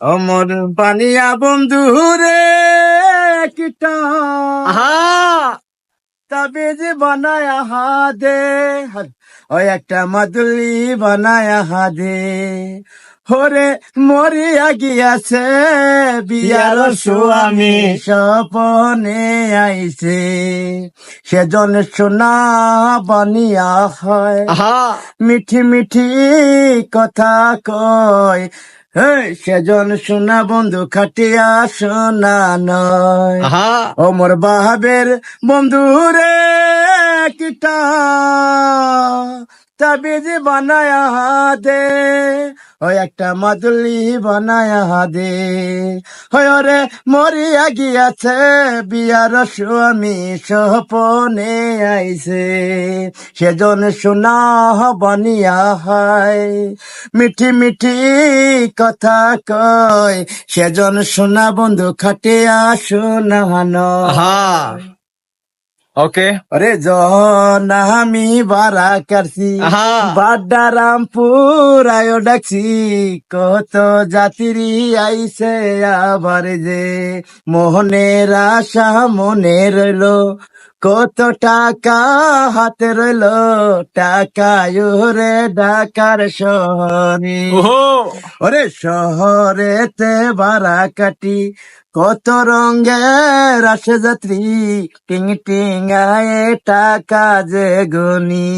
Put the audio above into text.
অমর পানিয়া বন্ধু রে কিটা। আহা! তাবিজ বানায় হাদে ওই একটা মাদুলি বানায় হাদে। হরে মরিয়া গিয়াছে বিয়ার স্বামী স্বপনে আইছে। সেজন সোনা বানিয়া হয়। মিঠি মিঠি কথা কয়। সেজন সোনা বন্ধু খাটিয়া সোনা নয়। অমর বাহাবের বন্ধু রে কিটা। তাবিজ বানায়া দে। ওই একটা মাদুলি বানায়া দে হয় রে মরিয়া গিয়াছে, বিয়ার স্বামী সপনে আইছে। সেজন সোনা বানিয়া হয়। মিঠি মিঠি কথা কয়, সেজন সোনা বন্ধু খাটিয়া সোনা আহা। ওকে আরে জন আমি বারা কারছি বাড্ডা রামপুর আয়ো ডাকছি কত জাতিরি আইসে আবার যে মোহনের আশা মনে রইল কত টাকা হাতে রইল টাকা ইহরে ডাকার শহরে। ওরে শহরেতে বারা কাটি কত রঙের আসে যাত্রী টিং টিং আয়ে টাকা যে গনি